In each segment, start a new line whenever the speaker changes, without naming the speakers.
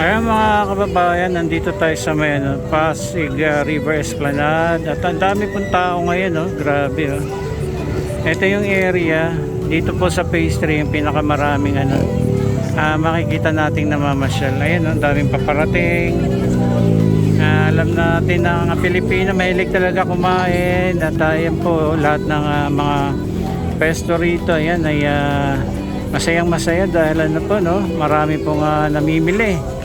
Ayan mga kababayan, nandito tayo sa may ano, Pasig uh, River Esplanade at ang dami pong tao ngayon, no? grabe. Oh. Ito yung area, dito po sa 3 yung pinakamaraming ano, ah, makikita nating namamasyal. Ayan, no? ang daming paparating. Ah, alam natin na ang Pilipino mahilig talaga kumain at ayan po lahat ng ah, mga pesto rito ayan ay ah, masayang masaya dahil ano po no marami pong ah, namimili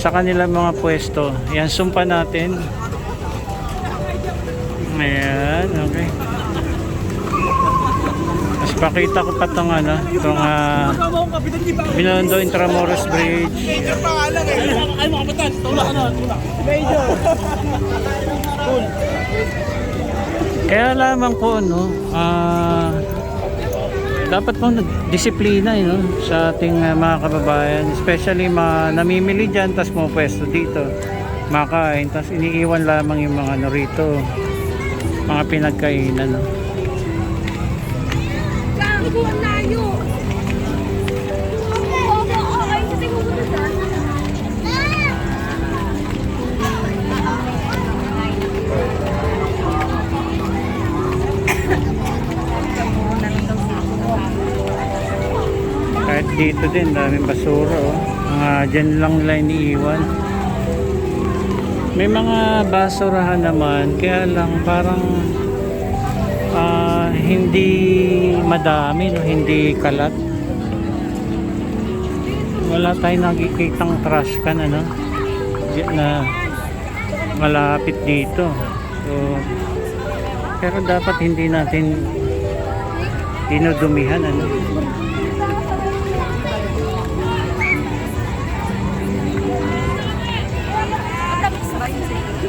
sa kanilang mga pwesto yan sumpa natin ayan okay mas pakita ko pa itong ano itong uh, Binondo Intramuros Bridge
Ay, mga kapitan, tula ka na. Major.
Kaya lamang po no, ah dapat po disiplina eh, no, sa ating ah, mga kababayan, especially mga namimili diyan tas mo pwesto dito. Makain tas iniiwan lamang yung mga ano mga pinagkainan no. Dito din, daming basura oh. Mga dyan lang nila iniiwan. May mga basurahan naman, kaya lang parang ah, hindi madami, no? hindi kalat. Wala tayong nakikitang trash can, ano? Na malapit dito. So, pero dapat hindi natin dinudumihan, ano?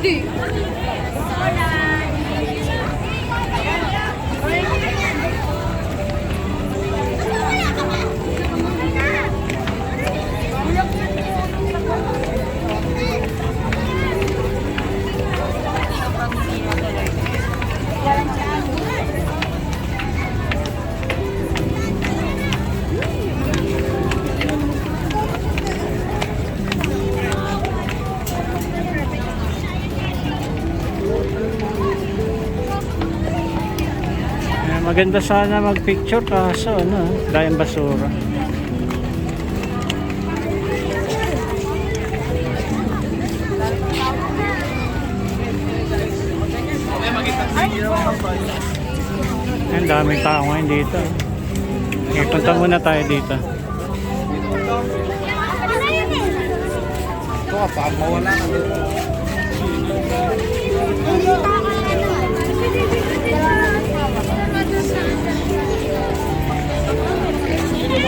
Hindi.
Eh, maganda sana mag-picture kaso ano, dahil basura. Ang daming tao ngayon dito. Okay, punta muna tayo dito.
Ito ka pa, mawala na dito.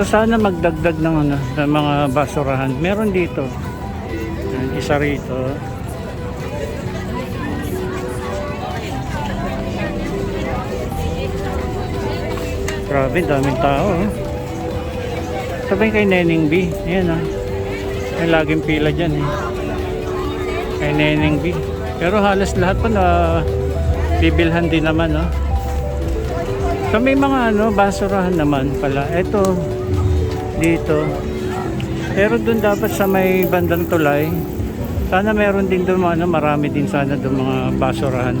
So sana magdagdag ng ano, ng mga basurahan. Meron dito. Isa rito. Grabe, daming tao. Oh. Sabi kay Neneng B. Ayan ah. May laging pila dyan eh. Kay Neneng B. Pero halos lahat pa na bibilhan din naman oh. So may mga ano, basurahan naman pala. Ito, dito. Pero doon dapat sa may bandang tulay, sana meron din doon ano, marami din sana doon mga basurahan.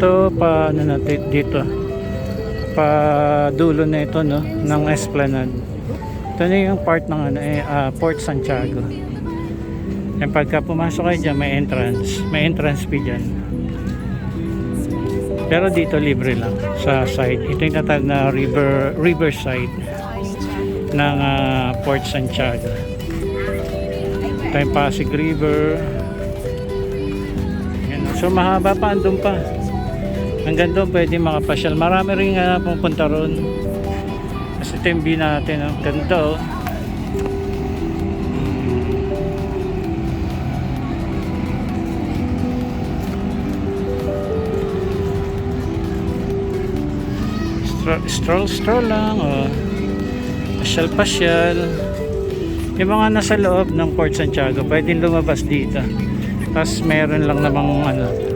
Ito pa ano natin dito. Pa dulo na ito no ng Esplanade. Ito na yung part ng ano eh, ah, Port Santiago. And pagka pumasok kayo dyan, may entrance. May entrance fee dyan. Pero dito libre lang sa side. Ito yung tatag na river, riverside ng ah, Port Santiago. Ito yung Pasig River. So mahaba pa, andun pa. Hanggang doon pwede makapasyal. Marami rin nga pupunta ron. Kasi ito yung natin. Oh. Ganda oh. Stroll, stroll, lang. Oh. Pasyal, pasyal. Yung mga nasa loob ng Port Santiago, pwedeng lumabas dito. Tapos meron lang namang ano,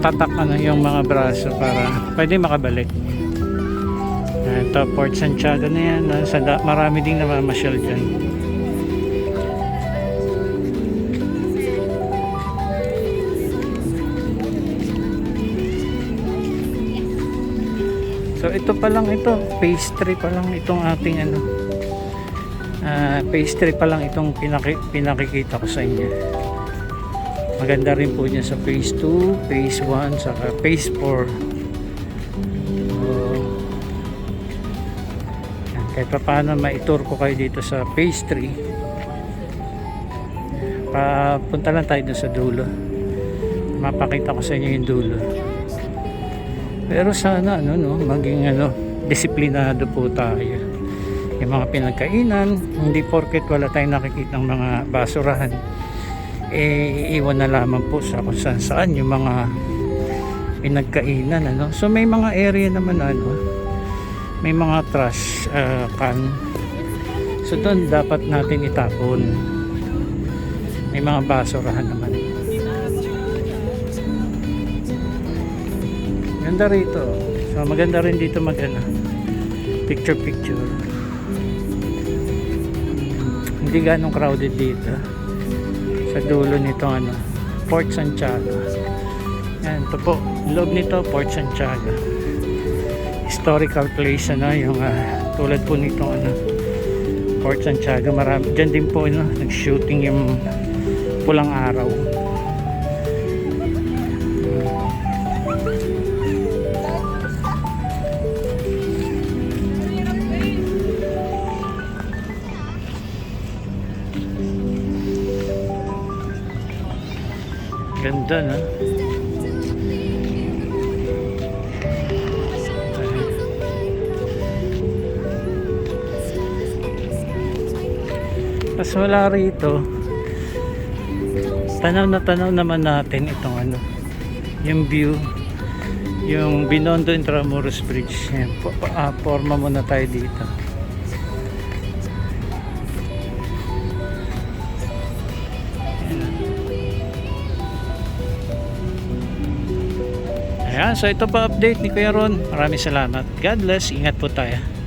tatak ano yung mga braso para pwede makabalik. Ito, Port Santiago na yan. Sa marami ding namamasyal dyan. So ito pa lang ito, pastry pa lang itong ating ano. ah, pastry pa lang itong pinaki, pinakikita ko sa inyo. Maganda rin po niya sa phase 2, phase 1, saka phase 4. So, kahit pa paano maitur ko kayo dito sa phase 3. Papunta lang tayo sa dulo. Mapakita ko sa inyo yung dulo. Pero sana ano no, maging ano, disiplinado po tayo. Yung mga pinagkainan, hindi porket wala tayong nakikita ng mga basurahan, eh iwan na lamang po sa kung saan saan yung mga pinagkainan ano. So may mga area naman ano, may mga trash uh, can. So doon dapat natin itapon. May mga basurahan naman. Ganda rito. So maganda rin dito mag ano, picture picture. Hindi ganong crowded dito. Sa dulo nito ano, Port Santiago. Yan, ito po, loob nito Port Santiago. Historical place ano, yung ah, tulad po nito ano, Port Santiago. Marami diyan din po ano, nag-shooting yung pulang araw. Ganda na. Tapos wala rito. Tanaw na tanaw naman natin itong ano. Yung view. Yung Binondo Intramuros Bridge. Yan. Po, ah, forma muna tayo dito. Ayan, so ito pa update ni Kuya Ron. Maraming salamat. God bless. Ingat po tayo.